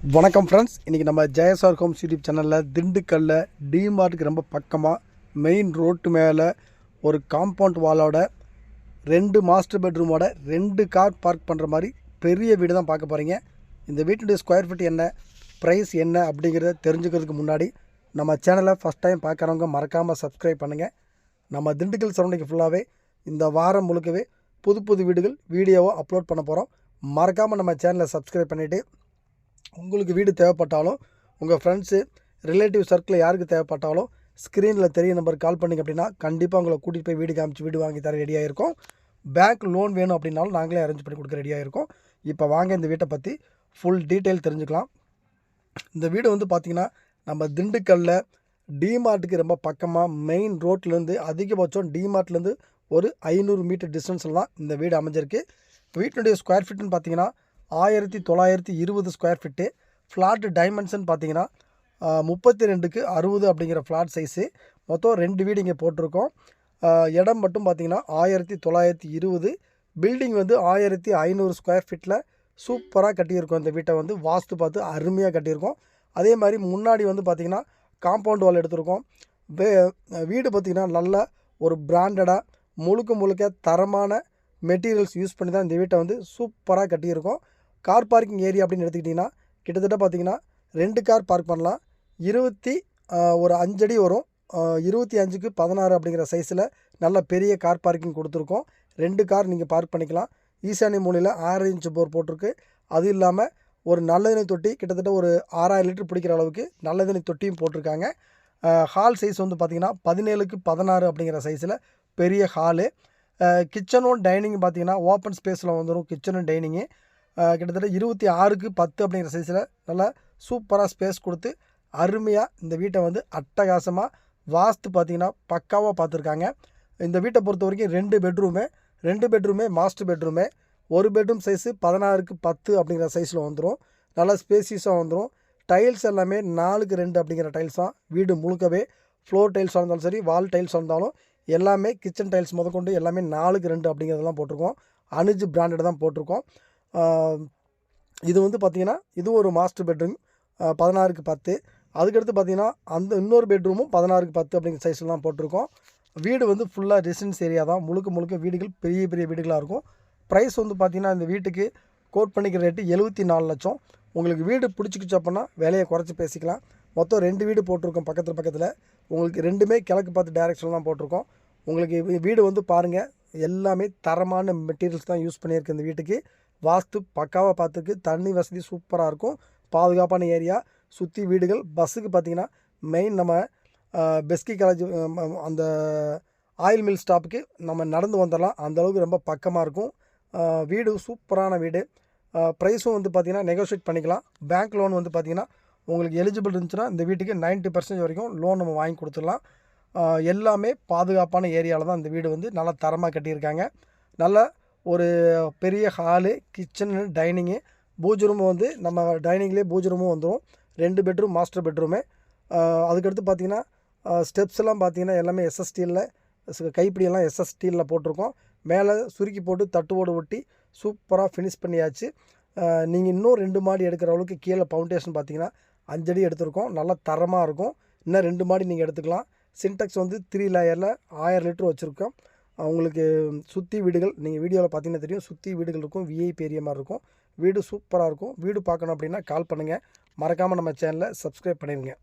வணக்கம் ஃப்ரெண்ட்ஸ் இன்றைக்கி நம்ம ஜெயசார் ஹோம்ஸ் யூடியூப் சேனலில் திண்டுக்கல்லில் டிமார்ட்டுக்கு ரொம்ப பக்கமாக மெயின் ரோட்டு மேலே ஒரு காம்பவுண்ட் வாலோட ரெண்டு மாஸ்டர் பெட்ரூமோட ரெண்டு கார் பார்க் பண்ணுற மாதிரி பெரிய வீடு தான் பார்க்க போகிறீங்க இந்த வீட்டுடைய ஸ்கொயர் ஃபீட் என்ன ப்ரைஸ் என்ன அப்படிங்கிறத தெரிஞ்சுக்கிறதுக்கு முன்னாடி நம்ம சேனலை ஃபஸ்ட் டைம் பார்க்குறவங்க மறக்காமல் சப்ஸ்கிரைப் பண்ணுங்கள் நம்ம திண்டுக்கல் சரௌண்டிங் ஃபுல்லாகவே இந்த வாரம் முழுக்கவே புது புது வீடுகள் வீடியோவை அப்லோட் பண்ண போகிறோம் மறக்காமல் நம்ம சேனலை சப்ஸ்கிரைப் பண்ணிவிட்டு உங்களுக்கு வீடு தேவைப்பட்டாலும் உங்கள் ஃப்ரெண்ட்ஸு ரிலேட்டிவ் சர்க்கிளில் யாருக்கு தேவைப்பட்டாலும் ஸ்க்ரீனில் தெரிய நம்பருக்கு கால் பண்ணிங்க அப்படின்னா கண்டிப்பாக உங்களை கூட்டிகிட்டு போய் வீடு காமிச்சு வீடு வாங்கி தர ரெடியாக இருக்கும் பேங்க் லோன் வேணும் அப்படின்னாலும் நாங்களே அரேஞ்ச் பண்ணி கொடுக்க ரெடியாக இருக்கோம் இப்போ வாங்க இந்த வீட்டை பற்றி ஃபுல் டீட்டெயில் தெரிஞ்சுக்கலாம். இந்த வீடு வந்து பார்த்திங்கன்னா நம்ம திண்டுக்கல்லில் டிமார்ட்டுக்கு ரொம்ப பக்கமாக மெயின் ரோட்லேருந்து அதிகபட்சம் டிமார்ட்லேருந்து ஒரு ஐநூறு மீட்டர் டிஸ்டன்ஸில் தான் இந்த வீடு அமைஞ்சிருக்கு. வீட்டினுடைய ஸ்கொயர் ஃபீட்டுன்னு பார்த்தீங்கன்னா ஆயிரத்தி தொள்ளாயிரத்தி இருபது ஸ்கொயர் ஃபீட்டு ஃப்ளாட் டைமென்ஷன் பார்த்தீங்கன்னா முப்பத்தி ரெண்டுக்கு அறுபது அப்படிங்கிற ஃப்ளாட் சைஸு மொத்தம் ரெண்டு வீடு இங்கே போட்டிருக்கோம். இடம் மட்டும் பார்த்தீங்கன்னா ஆயிரத்தி தொள்ளாயிரத்தி இருபது. பில்டிங் வந்து ஆயிரத்தி ஐநூறு ஸ்கொயர் ஃபீட்டில் சூப்பராக கட்டியிருக்கோம். இந்த வீட்டை வந்து வாஸ்து பார்த்து அருமையாக கட்டியிருக்கோம். அதே மாதிரி முன்னாடி வந்து பார்த்திங்கன்னா காம்பவுண்ட் வால் எடுத்திருக்கோம். வே வீடு பார்த்திங்கன்னா நல்ல ஒரு பிராண்டடாக முழுக்க முழுக்க தரமான மெட்டீரியல்ஸ் யூஸ் பண்ணி தான் இந்த வீட்டை வந்து சூப்பராக கட்டியிருக்கோம். கார் பார்க்கிங் ஏரியா அப்படின்னு எடுத்துக்கிட்டிங்கன்னா கிட்டத்தட்ட பார்த்திங்கன்னா ரெண்டு கார் பார்க் பண்ணலாம். இருபத்தி ஒரு அஞ்சடி வரும். இருபத்தி அஞ்சுக்கு பதினாறு அப்படிங்கிற சைஸில் நல்ல பெரிய கார் பார்க்கிங் கொடுத்துருக்கோம். ரெண்டு கார் நீங்கள் பார்க் பண்ணிக்கலாம். ஈசானி மூலையில் ஆறு இன்ச் போர் போட்டிருக்கு. அது இல்லாமல் ஒரு நல்லெண்ணெய் தொட்டி கிட்டத்தட்ட ஒரு ஆறாயிரம் லிட்டர் பிடிக்கிற அளவுக்கு நல்லெண்ணெய் தொட்டியும் போட்டிருக்காங்க. ஹால் சைஸ் வந்து பார்த்திங்கன்னா பதினேழுக்கு பதினாறு அப்படிங்கிற சைஸில் பெரிய ஹாலு. கிச்சனும் டைனிங் பார்த்தீங்கன்னா ஓப்பன் ஸ்பேஸில் வந்துடும் கிச்சனும் டைனிங்கு. கிட்டத்தட்ட இருபத்தி ஆறுக்கு பத்து அப்படிங்கிற சைஸில் நல்லா சூப்பராக ஸ்பேஸ் கொடுத்து அருமையாக இந்த வீட்டை வந்து அட்டகாசமாக வாஸ்து பார்த்தீங்கன்னா பக்காவாக பார்த்துருக்காங்க. இந்த வீட்டை பொறுத்த வரைக்கும் ரெண்டு பெட்ரூமு ரெண்டு பெட்ரூமே மாஸ்டர் பெட்ரூமே ஒரு பெட்ரூம் சைஸு பதினாறுக்கு பத்து அப்படிங்கிற சைஸில் வந்துடும் நல்லா ஸ்பேசியஸாக வந்துடும் டைல்ஸ் எல்லாமே நாலுக்கு ரெண்டு அப்படிங்கிற டைல்ஸ் தான். வீடு முழுக்கவே ஃப்ளோர் டைல்ஸாக இருந்தாலும் சரி வால் டைல்ஸாக இருந்தாலும் எல்லாமே கிச்சன் டைல்ஸ் முதற்கொண்டு எல்லாமே நாலுக்கு ரெண்டு அப்படிங்கிறதெல்லாம் போட்டிருக்கோம். அனுஜ் பிராண்டட் தான் போட்டிருக்கோம். இது வந்து பார்த்திங்கன்னா இது ஒரு மாஸ்டர் பெட்ரூம் பதினாறுக்கு பத்து. அதுக்கடுத்து பார்த்திங்கன்னா அந்த இன்னொரு பெட்ரூமும் பதினாறுக்கு பத்து அப்படிங்கிற சைஸில் தான் போட்டிருக்கோம். வீடு வந்து ஃபுல்லாக ரெசிடென்ஸ் ஏரியா தான். முழுக்க முழுக்க வீடுகள் பெரிய பெரிய வீடுகளாக இருக்கும். ப்ரைஸ் வந்து பார்த்திங்கன்னா இந்த வீட்டுக்கு கோட் பண்ணிக்கிற ரேட்டு எழுபத்தி நாலு லட்சம். உங்களுக்கு வீடு பிடிச்சிக்கிச்சு அப்படின்னா விலையை குறைச்சி பேசிக்கலாம். மொத்தம் ரெண்டு வீடு போட்டிருக்கோம் பக்கத்தில் பக்கத்தில். உங்களுக்கு ரெண்டுமே கிழக்கு பார்த்து டைரக்ஷன் தான் போட்டிருக்கோம். உங்களுக்கு வீடு வந்து பாருங்கள் எல்லாமே தரமான மெட்டீரியல்ஸ் தான் யூஸ் பண்ணியிருக்கு இந்த வீட்டுக்கு. வாஸ்து பக்காவாக பார்த்துக்கு தண்ணி வசதி சூப்பராக இருக்கும். பாதுகாப்பான ஏரியா சுற்றி வீடுகள் பஸ்ஸுக்கு பார்த்தீங்கன்னா மெயின் நம்ம பெஸ்கி காலேஜ் அந்த ஆயில் மில் ஸ்டாப்புக்கு நம்ம நடந்து வந்துடலாம் அந்தளவுக்கு ரொம்ப பக்கமாக இருக்கும். வீடு சூப்பரான வீடு. ப்ரைஸும் வந்து பார்த்திங்கன்னா நெகோஷியேட் பண்ணிக்கலாம். பேங்க் லோன் வந்து பார்த்திங்கன்னா உங்களுக்கு எலிஜிபிள் இருந்துச்சுன்னா இந்த வீட்டுக்கு 90% பர்சன்டேஜ் வரைக்கும் லோன் நம்ம வாங்கி கொடுத்துடலாம் எல்லாமே பாதுகாப்பான ஏரியாவில் தான் இந்த வீடு வந்து நல்லா தரமாக கட்டியிருக்காங்க. நல்ல ஒரு பெரிய hall kitchen dining pooja room வந்து நம்ம டைனிங்லேயே பூஜ் ரூமும் வந்துடும் ரெண்டு பெட்ரூம் மாஸ்டர் பெட்ரூமு அதுக்கடுத்து பார்த்தீங்கன்னா ஸ்டெப்ஸ் எல்லாம் பார்த்தீங்கன்னா எல்லாமே எஸ்எஸ் கைப்பிடியெல்லாம் எஸ்எஸ் போட்டிருக்கோம். மேலே சுருக்கி போட்டு தட்டுவோடு ஒட்டி சூப்பராக ஃபினிஷ் பண்ணியாச்சு. நீங்கள் இன்னும் ரெண்டு மாடி எடுக்கிற அளவுக்கு கீழே ஃபவுண்டேஷன் பார்த்தீங்கன்னா அஞ்சடி எடுத்திருக்கோம். நல்லா தரமாக இருக்கும். இன்னும் ரெண்டு மாடி நீங்கள் எடுத்துக்கலாம். சின்டெக்ஸ் வந்து த்ரீ லேயரில் ஆயிரம் லிட்டர் வச்சுருக்கோம். உங்களுக்கு சுற்றி வீடுகள் நீங்கள் வீடியோவில் பார்த்தீங்கன்னா தெரியும். சுற்றி வீடுகள் இருக்கும். விஐபி ஏரியா மாதிரி இருக்கும். வீடு சூப்பராக இருக்கும். வீடு பார்க்கணும் அப்படின்னா கால் பண்ணுங்கள் மறக்காமல் நம்ம சேனலை சப்ஸ்கிரைப் பண்ணிடுங்க